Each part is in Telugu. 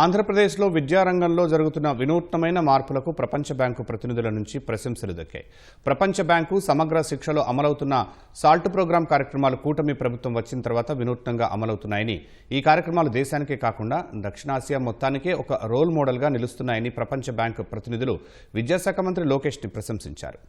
ఆంధ్రప్రదేశ్లో విద్యారంగంలో జరుగుతున్న వినూత్నమైన మార్పులకు ప్రపంచ బ్యాంకు ప్రతినిధుల నుంచి ప్రశంసలు దక్కాయి. ప్రపంచ బ్యాంకు సమగ్ర శిక్షలో అమలవుతున్న సాల్ట్ ప్రోగ్రాం కార్యక్రమాలు కూటమి ప్రభుత్వం వచ్చిన తర్వాత వినూత్నంగా అమలవుతున్నాయని ఈ కార్యక్రమాలు దేశానికే కాకుండా దక్షిణాసియా మొత్తానికే ఒక రోల్ మోడల్గా నిలుస్తున్నాయని ప్రపంచ బ్యాంకు ప్రతినిధులు విద్యాశాఖ మంత్రి లోకేష్ని ప్రశంసించారు.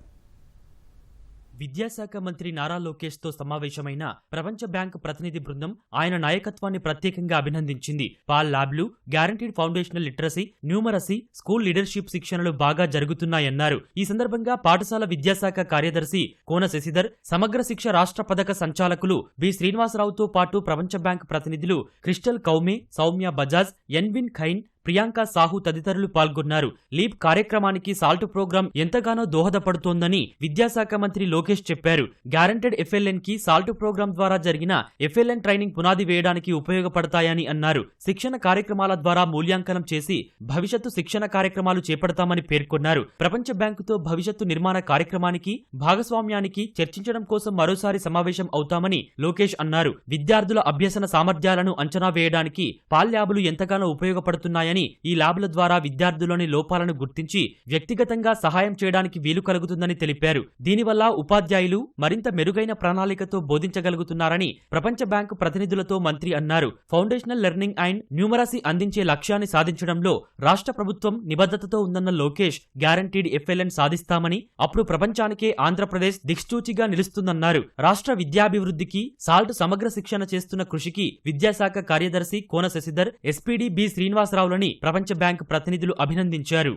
విద్యాశాఖ మంత్రి నారా లోకేష్తో సమావేశమైన ప్రపంచ బ్యాంక్ ప్రతినిధి బృందం ఆయన నాయకత్వాన్ని ప్రత్యేకంగా అభినందించింది. పాల్ ల్యాబ్లు guaranteed foundational literacy numeracy school leadership శిక్షణలు బాగా జరుగుతున్నాయన్నారు. ఈ సందర్భంగా పాఠశాల విద్యాశాఖ కార్యదర్శి కోన శశిధర్ సమగ్ర శిక్ష రాష్ట్ర పథక సంచాలకులు బి శ్రీనివాసరావుతో పాటు ప్రపంచ బ్యాంక్ ప్రతినిధులు క్రిస్టల్ కౌమే సౌమ్య బజాజ్ ఎన్విన్ ఖైన్ ప్రియాంక సాహు తదితరులు పాల్గొన్నారు. లీప్ కార్యక్రమానికి సాల్ట్ ప్రోగ్రాం ఎంతగానో దోహదపడుతోందని విద్యాశాఖ మంత్రి లోకేష్ చెప్పారు. గ్యారంటెడ్ ఎఫ్ఎల్ఎన్కి సాల్ట్ ప్రోగ్రాం ద్వారా జరిగిన ఎఫ్ఎల్ఎన్ ట్రైనింగ్ పునాది వేయడానికి ఉపయోగపడతాయని అన్నారు. శిక్షణ కార్యక్రమాల ద్వారా మూల్యాంకనం చేసి భవిష్యత్తు శిక్షణ కార్యక్రమాలు చేపడతామని పేర్కొన్నారు. ప్రపంచ బ్యాంకుతో భవిష్యత్తు నిర్మాణ కార్యక్రమానికి భాగస్వామ్యానికి చర్చించడం కోసం మరోసారి సమావేశం అవుతామని లోకేష్ అన్నారు. విద్యార్థుల అభ్యసన సామర్థ్యాలను అంచనా వేయడానికి పాల్ ల్యాబులు ఎంతగానో ఉపయోగపడుతున్నాయని ఈ ల్యాబ్ల ద్వారా విద్యార్థుల్లోని లోపాలను గుర్తించి వ్యక్తిగతంగా సహాయం చేయడానికి వీలు కలుగుతుందని తెలిపారు. దీనివల్ల ఉపాధ్యాయులు మరింత మెరుగైన ప్రణాళికతో బోధించగలుగుతున్నారని ప్రపంచ బ్యాంకు ప్రతినిధులతో మంత్రి అన్నారు. ఫౌండేషనల్ లెర్నింగ్ అండ్ న్యూమరసీ అందించే లక్ష్యాన్ని సాధించడంలో రాష్ట్ర ప్రభుత్వం నిబద్ధతతో ఉందన్న లోకేష్ గ్యారంటీడ్ ఎఫ్ఎల్ఎన్ సాధిస్తామని అప్పుడు ప్రపంచానికే ఆంధ్రప్రదేశ్ దిక్సూచిగా నిలుస్తుందన్నారు. రాష్ట్ర విద్యాభివృద్ధికి సాల్ట్ సమగ్ర శిక్షణ చేస్తున్న కృషికి విద్యాశాఖ కార్యదర్శి కోన శశిధర్ ఎస్పీడీ బి శ్రీనివాసరావులను ప్రపంచ బ్యాంకు ప్రతినిధులు అభినందించారు.